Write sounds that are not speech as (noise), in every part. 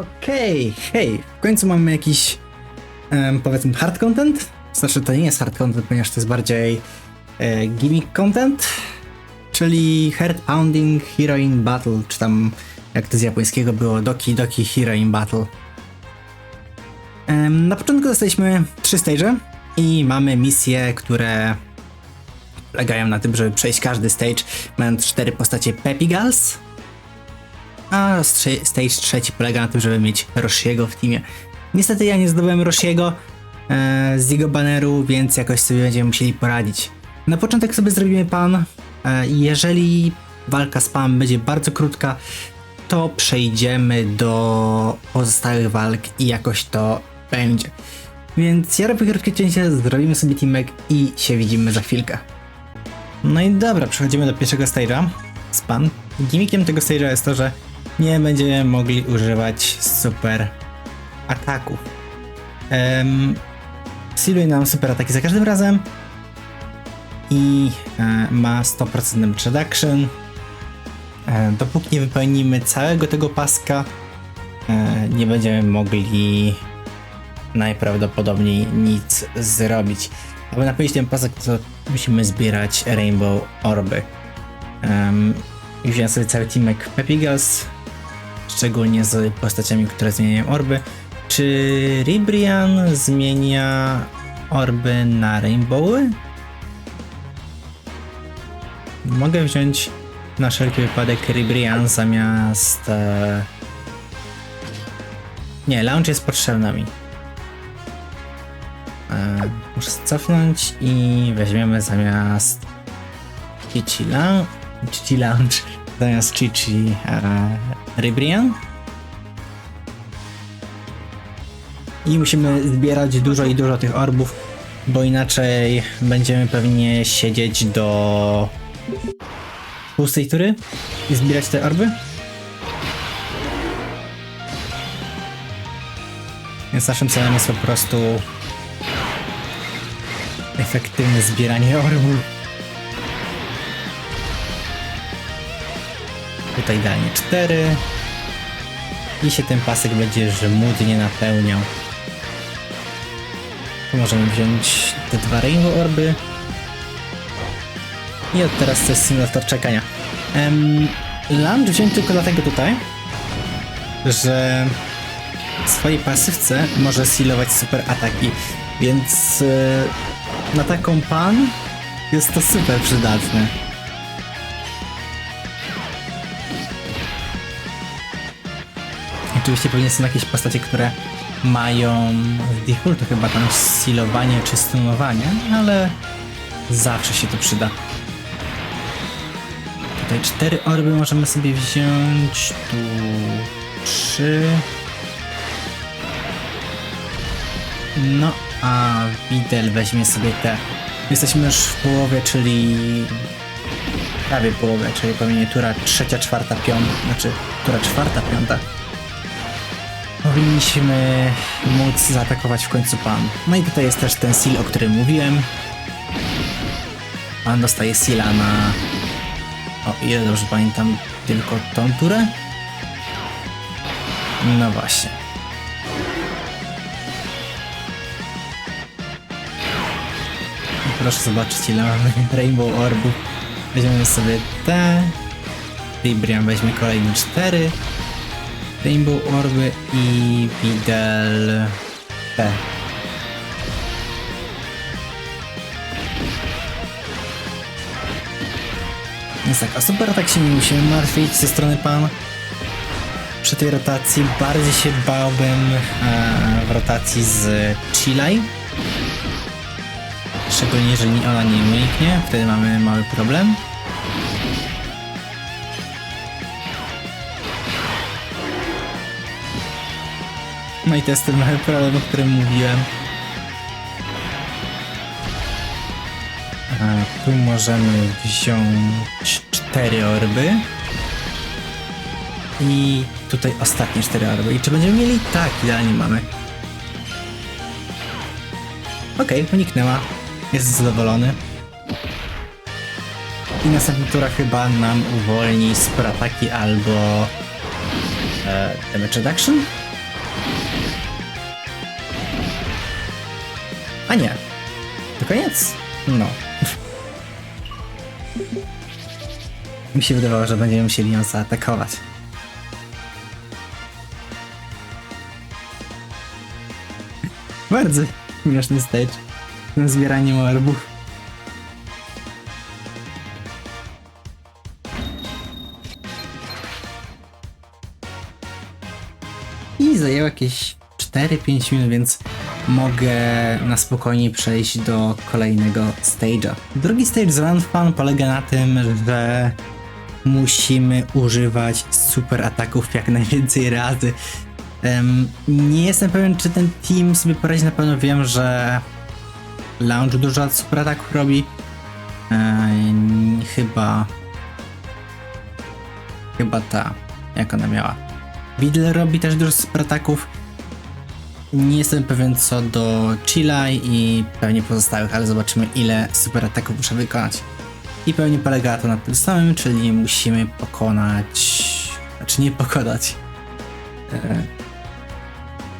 Okej, hej, w końcu mamy jakiś, em, powiedzmy, hard content. Znaczy, to nie jest hard content, ponieważ to jest bardziej e, gimmick content, czyli Heart Pounding Heroine Battle, czy tam, jak to z japońskiego było, Doki Doki Heroine Battle. Em, na początku dostaliśmy trzy stage i mamy misje, które polegają na tym, żeby przejść każdy stage, mając cztery postacie Peppy Girls, a stage trzeci polega na tym, żeby mieć Roshiego w teamie. Niestety ja nie zdobyłem Roshiego e, z jego baneru, więc jakoś sobie będziemy musieli poradzić. Na początek sobie zrobimy pan. E, jeżeli walka z panem będzie bardzo krótka, to przejdziemy do pozostałych walk i jakoś to będzie. Więc ja robię krótkie cięcie, zrobimy sobie teamek i się widzimy za chwilkę. No i dobra, przechodzimy do pierwszego stage'a. Span. Gimmickiem tego stage'a jest to, że nie będziemy mogli używać super ataków. Um, Siluje nam super ataki za każdym razem i e, ma 100% damage reduction. E, dopóki nie wypełnimy całego tego paska, e, nie będziemy mogli najprawdopodobniej nic zrobić. Aby napełnić ten pasek, to musimy zbierać Rainbow Orby. Um, wziąłem sobie cały teamek Peppy Girls, szczególnie z postaciami, które zmieniają orby. Czy Ribrian zmienia orby na Rainbowy? Mogę wziąć na wszelki wypadek Ribrian zamiast... E... Nie, launch jest potrzebna mi. E, muszę cofnąć i weźmiemy zamiast Chichi Lounge, Chichi Lounge (laughs) zamiast Chichi e, Ribrian. I musimy zbierać dużo i dużo tych orbów, bo inaczej będziemy pewnie siedzieć do pustej tury i zbierać te orby. Więc naszym celem jest po prostu efektywne zbieranie orbów. Tutaj idealnie 4. I się ten pasek będzie żmudnie napełniał. Tu możemy wziąć te dwa Rainbow Orby. I od teraz to jest symulator czekania. Um, Lunge wziąć tylko dlatego tutaj, że w swojej pasywce może sealować super ataki, więc e, na taką pan jest to super przydatne. Oczywiście pewnie są jakieś postacie, które mają z defaultu chyba tam sealowanie czy stunowanie, ale zawsze się to przyda. Tutaj cztery orby możemy sobie wziąć, tu trzy. No, a Widel weźmie sobie te. Jesteśmy już w połowie, czyli prawie połowie, czyli pewnie tura trzecia, czwarta, piąta, znaczy tura czwarta, piąta. Powinniśmy móc zaatakować w końcu pan. No i tutaj jest też ten seal, o którym mówiłem. Pan dostaje seala na... O ile dobrze pamiętam, tylko tą turę? No właśnie. Proszę zobaczyć ile mamy (laughs) Rainbow Orbów. Weźmiemy sobie te. Librian weźmie kolejne cztery. Rainbow Orby i Widel P. Więc tak, a super tak się nie musimy martwić ze strony pan. Przy tej rotacji bardziej się bałbym e, w rotacji z Chilai. Szczególnie jeżeli ona nie uniknie, wtedy mamy mały problem. No i to jest ten problem, o którym mówiłem. A tu możemy wziąć cztery orby. I tutaj ostatnie cztery orby. I czy będziemy mieli? Tak, idealnie mamy. Okej, okay, uniknęła. Jest zadowolony. I następna tura chyba nam uwolni z ataki albo e, damage reduction? A nie. To koniec? No. Mi się wydawało, że będziemy musieli ją zaatakować. Bardzo śmieszny stage. Tym zbieraniem orbów. I zajęło jakieś 4-5 minut, więc mogę na spokojnie przejść do kolejnego stage'a. Drugi stage z Run Fun polega na tym, że musimy używać super ataków jak najwięcej razy. Em, nie jestem pewien, czy ten team sobie poradzi. Na pewno wiem, że Lounge dużo super ataków robi. Chyba. Chyba ta. Jak ona miała? Widle robi też dużo super ataków. Nie jestem pewien co do Chilla i pewnie pozostałych, ale zobaczymy ile super ataków muszę wykonać. I pewnie polega to na tym samym, czyli musimy pokonać. Znaczy nie pokonać. E,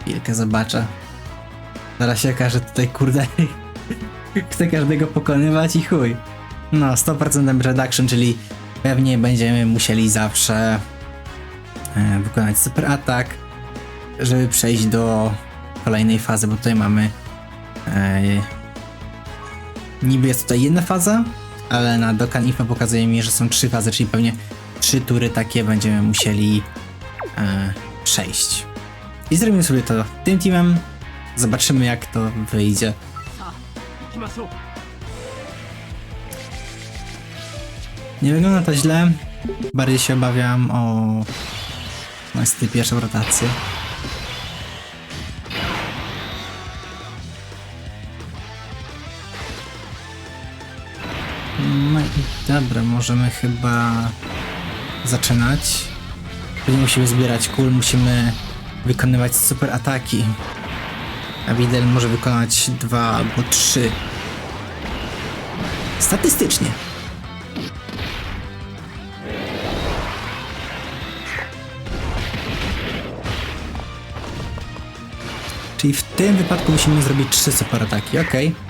Chwilkę zobaczę. Zaraz się okaże tutaj, kurde. (laughs) Chcę każdego pokonywać i chuj. No, 100% damage reduction, czyli pewnie będziemy musieli zawsze e, wykonać super atak, żeby przejść do kolejnej fazy, bo tutaj mamy. E, niby jest tutaj jedna faza, ale na Dokkan Info pokazuje mi, że są trzy fazy, czyli pewnie trzy tury takie będziemy musieli e, przejść. I zrobimy sobie to tym teamem. Zobaczymy, jak to wyjdzie. Nie wygląda to źle. Bardziej się obawiam o niestety pierwszą rotację. Dobra, możemy chyba zaczynać. Później musimy zbierać kul, musimy wykonywać super ataki. A Widel może wykonać dwa albo trzy. Statystycznie. Czyli w tym wypadku musimy zrobić trzy super ataki, okej. I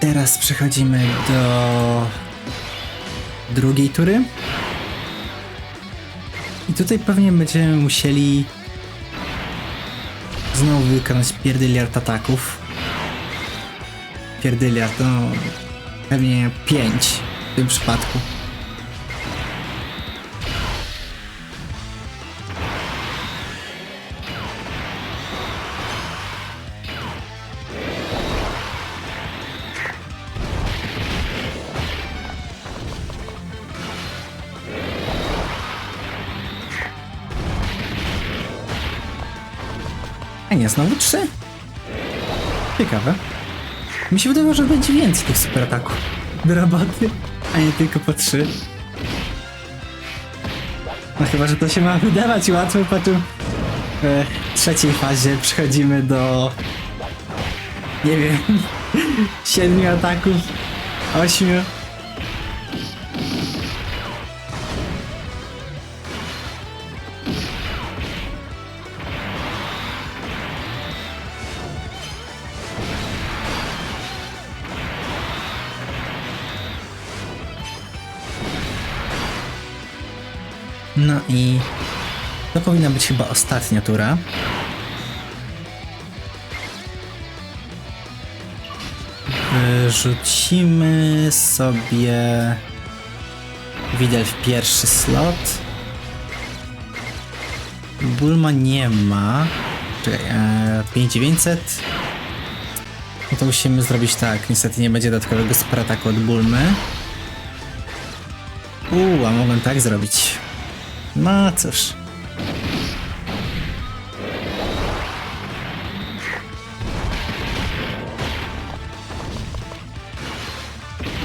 Teraz przechodzimy do drugiej tury. I tutaj pewnie będziemy musieli znowu wykonać pierdyliard ataków. Pierdyliard, no pewnie 5 w tym przypadku. Nie, znowu 3? Ciekawe. Mi się wydawało, że będzie więcej tych super ataków do roboty, a nie tylko po 3. No chyba, że to się ma wydawać łatwo, po czym w trzeciej fazie przechodzimy do nie wiem (laughs) 7 ataków, 8. No i to powinna być chyba ostatnia tura. Wyrzucimy sobie Widel w pierwszy slot. Bulma nie ma. Czekaj, e, 5900. No to musimy zrobić tak. Niestety nie będzie dodatkowego super ataku od Bulmy. Uuu, a mogłem tak zrobić. No cóż.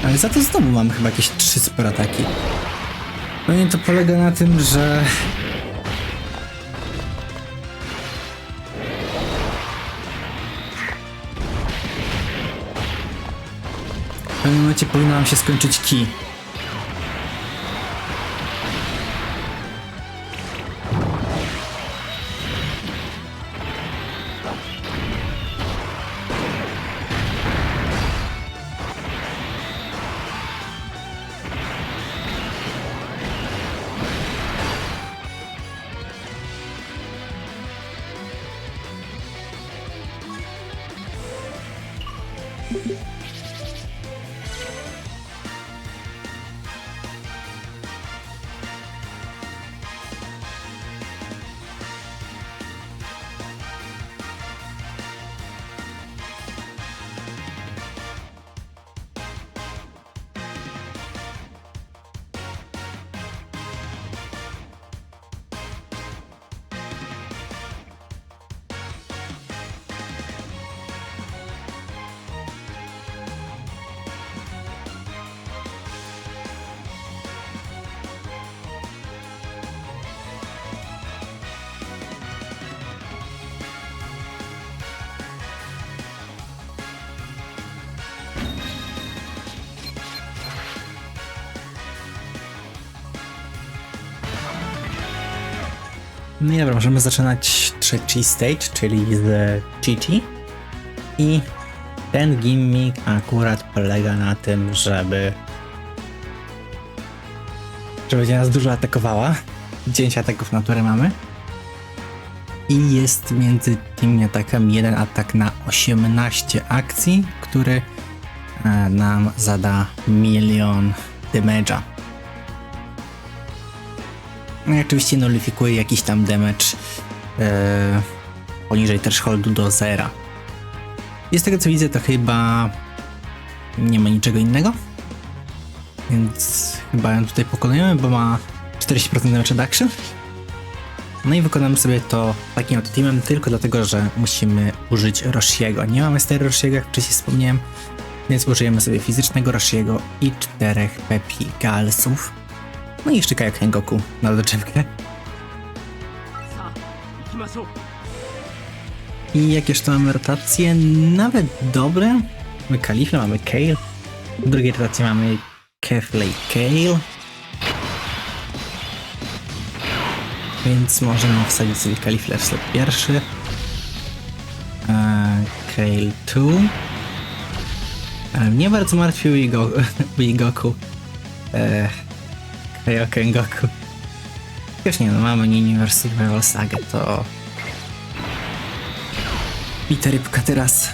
Ale za to znowu mamy chyba jakieś trzy super ataki. No to polega na tym, że... W pewnym momencie powinno nam się skończyć key. No i dobra, możemy zaczynać trzeci stage, czyli z Chichi. I ten gimmick akurat polega na tym, żeby że będzie nas dużo atakowała. 9 ataków natury mamy. I jest między tymi atakami jeden atak na 18 akcji, który e, nam zada milion damage'a. No i oczywiście nullifikuje jakiś tam damage e, poniżej thresholdu do zera. I z tego co widzę, to chyba nie ma niczego innego. Więc chyba ją tutaj pokonujemy, bo ma 40% damage reduction. No i wykonamy sobie to takim oto teamem tylko dlatego, że musimy użyć Roshiego. Nie mamy stery Roshiego, jak wcześniej wspomniałem, więc użyjemy sobie fizycznego Roshiego i czterech Pepi Galsów. No i jeszcze kajak Hengoku na doczepkę. I jakież to mamy rotacje, nawet dobre. Mamy Kalifę, mamy Kale. W drugiej rotacji mamy Kefley Kale. Więc możemy wsadzić sobie Kalifler slot pierwszy. Kale 2. Ale mnie bardzo martwił Igo, (laughs) Igoku. Ech. Kaioken Goku. Już nie no, mamy Universe Survival Saga, to Bita rybka teraz.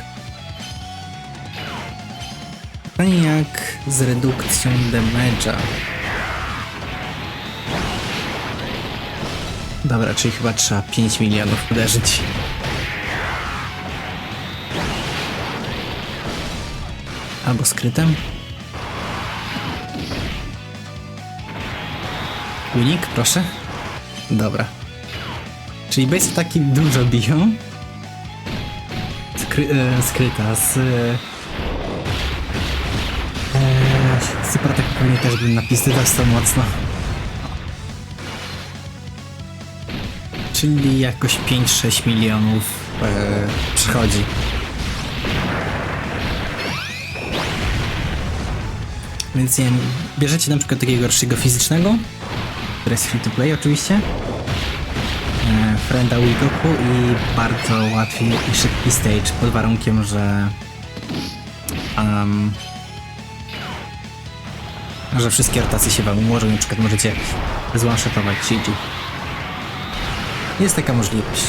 Pytanie jak z redukcją damage'a. Dobra, czyli chyba trzeba 5 milionów uderzyć. Albo skrytem. Unik, proszę. Dobra. Czyli base ataki dużo biją, skry, e, skryta z... E, e, super atak pewnie też bym napisy dostał mocno. Czyli jakoś 5-6 milionów e, przychodzi. Więc nie wiem, bierzecie na przykład takiego gorszego fizycznego, który jest free to play oczywiście, e, Frenda Wigoku i bardzo łatwy i szybki stage pod warunkiem, że um, że wszystkie rotacje się wam ułożą, na przykład możecie zwanshotować Shiji. Jest taka możliwość.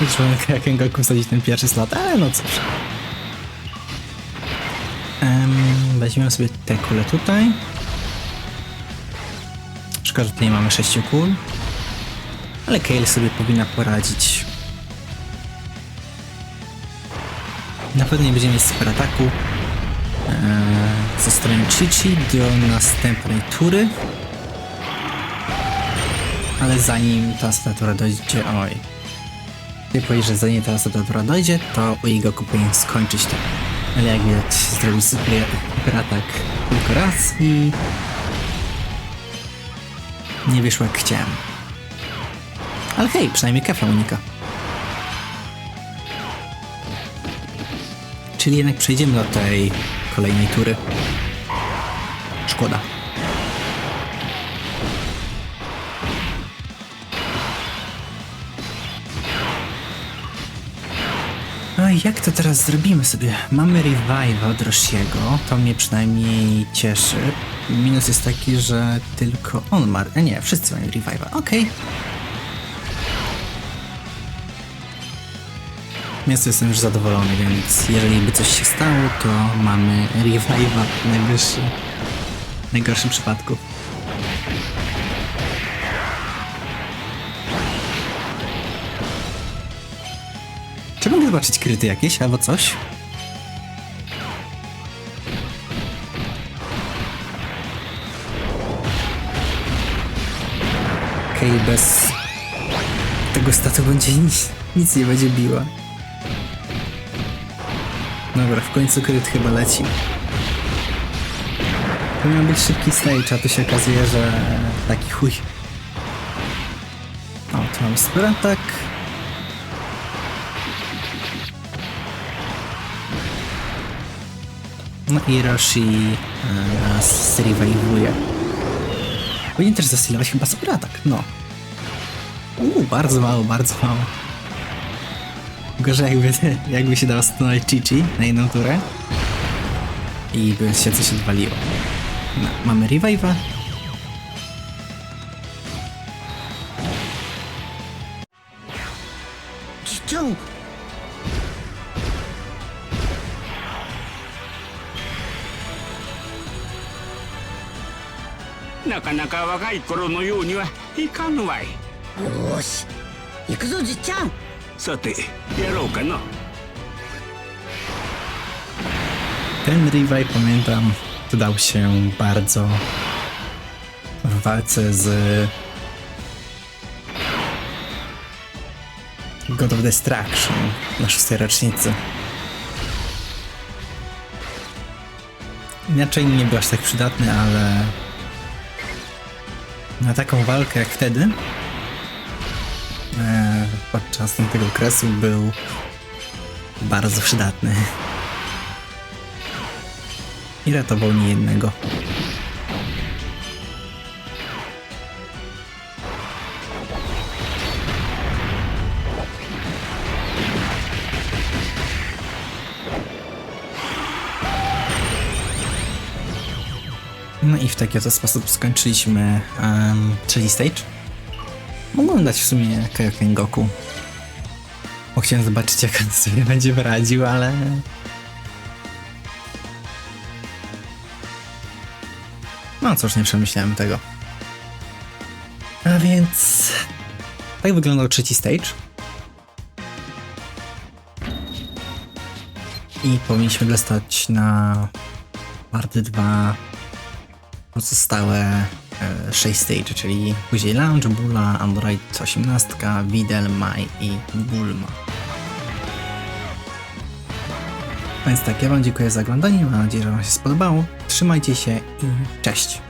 (laughs) Trzeba jak Goku wsadzić ten pierwszy slot, ale no cóż. Em, weźmiemy sobie te kule tutaj. Szkoda, że tutaj mamy 6 kul. Ale Kale sobie powinna poradzić. Na pewno nie będziemy mieć super ataku. Eee, ze strony Chichi do następnej tury. Ale zanim ta ostatnia tura dojdzie, oj. Ty powiesz, że zanim ta tura dojdzie, to u jego powinien skończyć to. Ale jak widać, zrobił sobie atak tylko raz i nie wyszło jak chciałem. Ale hej, przynajmniej kafa unika. Czyli jednak przejdziemy do tej kolejnej tury. Szkoda. Jak to teraz zrobimy sobie? Mamy revive od Roshiego, to mnie przynajmniej cieszy. Minus jest taki, że tylko on ma... A nie, wszyscy mają revive'a, okej. Więc jestem już zadowolony, więc jeżeli by coś się stało, to mamy revive'a w najgorszym przypadku. Zobaczyć kryty jakieś albo coś? Okej, bez tego statu będzie nic, nic nie będzie biła. Dobra, w końcu kryt chyba leci. To miał być szybki stage, a tu się okazuje, że taki chuj. O, tu mamy super No i Roshi e, nas zrewajwuje. Powinien też zastylować chyba super atak, no. Uuu, bardzo mało, bardzo mało. Gorzej jakby, (laughs) jakby się dało stanąć Chichi na jedną turę i by się coś odwaliło. No, mamy revive'a. かなか若い頃のようにはいかんわいよし行くぞじっちゃんさてやろうかな Ten revive pamiętam, dodał się bardzo w walce z God of Destruction na szóstej rocznicy. Inaczej nie był aż tak przydatny, ale na taką walkę jak wtedy e, podczas tego okresu był bardzo przydatny. I ratował niejednego. No w taki oto sposób skończyliśmy um, trzeci stage. Mogłem dać w sumie Kaioken Goku. Bo chciałem zobaczyć jak on sobie będzie radził, ale No cóż, nie przemyślałem tego. A więc... Tak wyglądał trzeci stage. I powinniśmy dostać na party 2 pozostałe 6 stage, czyli później Lounge, Bula, Android 18, Widel, Mai i Bulma. Więc tak, ja wam dziękuję za oglądanie, mam nadzieję, że wam się spodobało. Trzymajcie się i cześć!